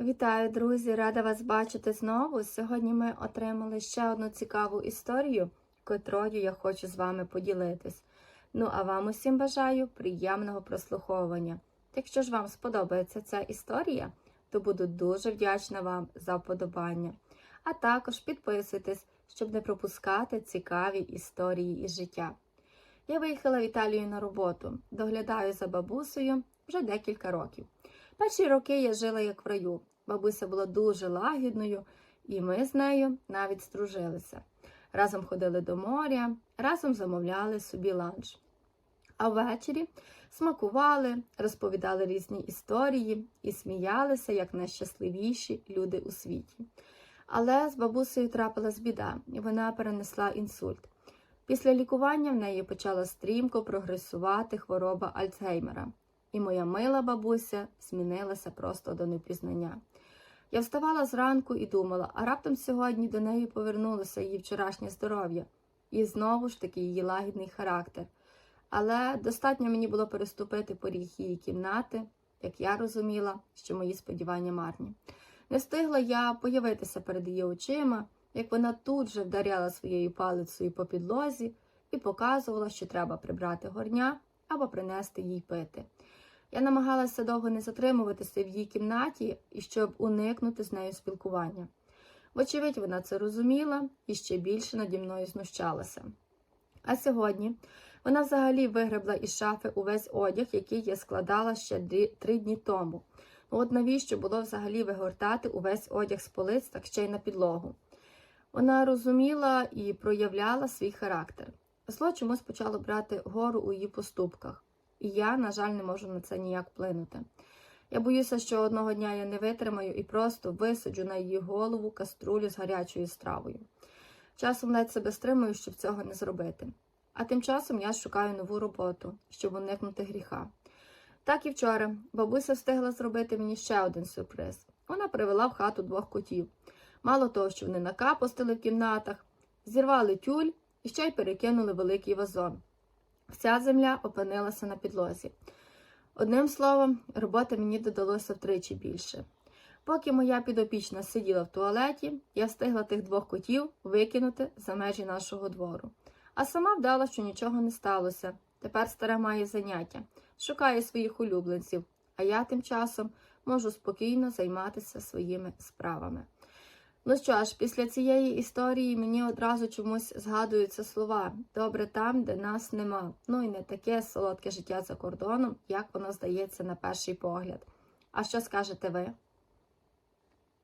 Вітаю, друзі! Рада вас бачити знову. Сьогодні ми отримали ще одну цікаву історію, котрою я хочу з вами поділитись. Ну а вам усім бажаю приємного прослуховування. Якщо ж вам сподобається ця історія, то буду дуже вдячна вам за вподобання. А також підписуйтесь, щоб не пропускати цікаві історії із життя. Я виїхала в Італію на роботу, доглядаю за бабусею вже декілька років. Перші роки я жила як в раю. Бабуся була дуже лагідною, і ми з нею навіть стружилися. Разом ходили до моря, разом замовляли собі ланч. А ввечері смакували, розповідали різні історії і сміялися як найщасливіші люди у світі. Але з бабусею трапилась біда, і вона перенесла інсульт. Після лікування в неї почала стрімко прогресувати хвороба Альцгеймера, і моя мила бабуся змінилася просто до непізнання. Я вставала зранку і думала, а раптом сьогодні до неї повернулося її вчорашнє здоров'я, і знову ж таки її лагідний характер. Але достатньо мені було переступити поріг її кімнати, як я розуміла, що мої сподівання марні. Не встигла я появитися перед її очима, як вона тут же вдаряла своєю палицею по підлозі і показувала, що треба прибрати горня або принести їй пити. Я намагалася довго не затримуватися в її кімнаті щоб уникнути з нею спілкування. Вочевидь, вона це розуміла і ще більше наді мною знущалася. А сьогодні вона взагалі вигребла із шафи увесь одяг, який я складала ще три дні тому. Ну от навіщо було взагалі вигортати увесь одяг з полиць, так ще й на підлогу? Вона розуміла і проявляла свій характер. Зло чомусь почало брати гору у її поступках, і я, на жаль, не можу на це ніяк вплинути. Я боюся, що одного дня я не витримаю і просто висаджу на її голову каструлю з гарячою стравою. Часом ледь себе стримую, щоб цього не зробити. А тим часом я шукаю нову роботу, щоб уникнути гріха. Так і вчора бабуся встигла зробити мені ще один сюрприз. Вона привела в хату двох котів. Мало того, що вони накапостили в кімнатах, зірвали тюль і ще й перекинули великий вазон. Вся земля опинилася на підлозі. Одним словом, роботи мені додалося втричі більше. Поки моя підопічна сиділа в туалеті, я встигла тих двох котів викинути за межі нашого двору. А сама вдала, що нічого не сталося. Тепер стара має заняття, шукає своїх улюбленців, а я тим часом можу спокійно займатися своїми справами. Ну що ж, після цієї історії мені одразу чомусь згадуються слова добре там, де нас нема. Ну і не таке солодке життя за кордоном, як воно здається на перший погляд. А що скажете ви?